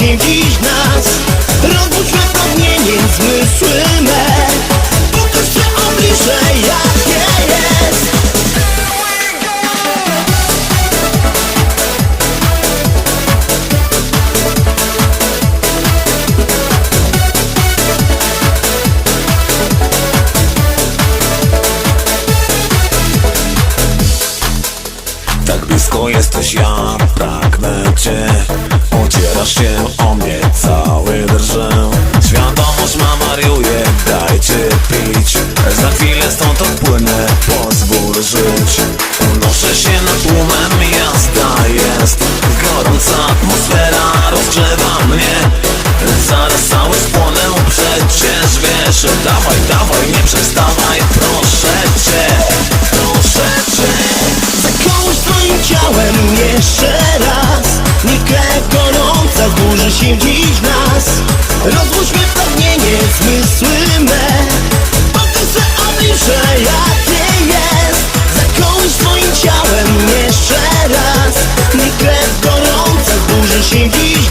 się nas Rozbudźmy pragnienie zmysły me Pokaż się oblicze jakie jest. Tak blisko jesteś, ja pragnę cię Ocierasz się o mnie, cały drżę. Świadomość ma wariuje, dajcie pić. Za chwilę stąd odpłynę, pozwól żyć. Unoszę się nad tłumem, jazda jest. Gorąca atmosfera rozgrzewa mnie się dziś w nas. Rozbudźmy pragnienie, zmysły me. Pokaż se oblicze jakie jest. Zakołusz swoim ciałem jeszcze raz. Niech krew gorąca zburzy się dziś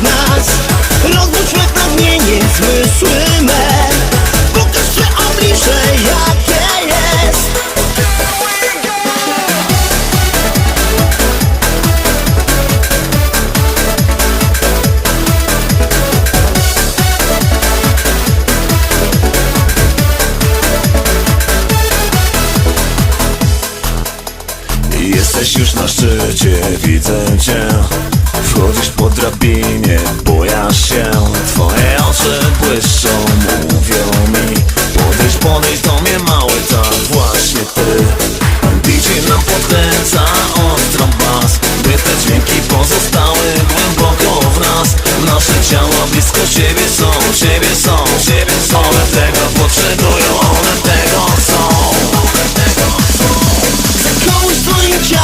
już na szczycie, widzę cię. Wchodzisz po drabinie, bojasz się. Twoje oczy błyszczą, mówią mi Podejdź, podejdź do mnie mały, tak właśnie ty. DJ nam podkręca ostro bas By te dźwięki pozostały głęboko w nas. Nasze ciała blisko siebie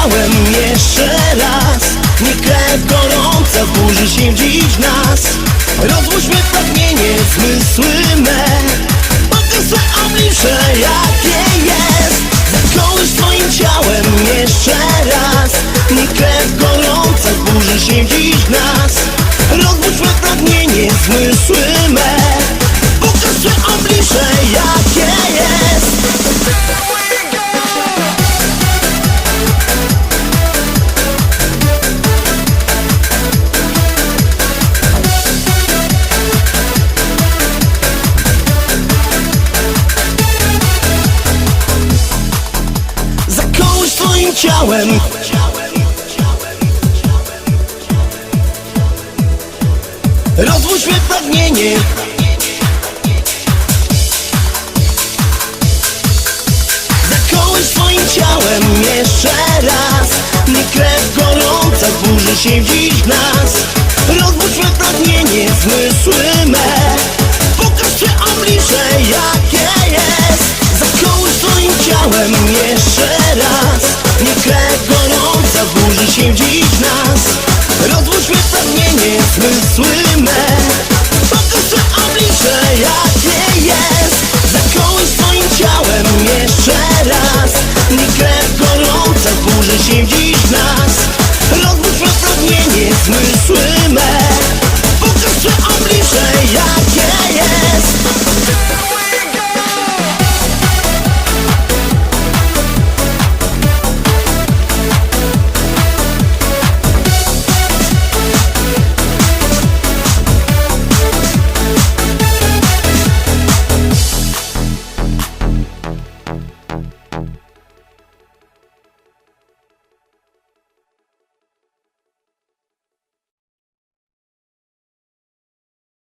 ciałem jeszcze raz. Niech krew gorąca burzy się dziś nas. Rozłóżmy pragnienie, zmysły me. Pokaż oblicze jakie jest. Zakołusz swoim ciałem jeszcze raz. Niech krew gorąca burzy się dziś nas. Rozbudźmy pragnienie, zmysły me. Oblicze jakie ciałem Rozłóżmy pragnienie. Zakołusz swoim ciałem jeszcze raz. Niech krew gorąca zburzy się dziś w nas. Rozbudźmy pragnienie, zmysły me Pokaż się oblicze jakie jest. Zakołusz swoim ciałem jeszcze raz Piekle gorąca burzy się dziś nas. Rozłóżmy pragnienie, zmysły me.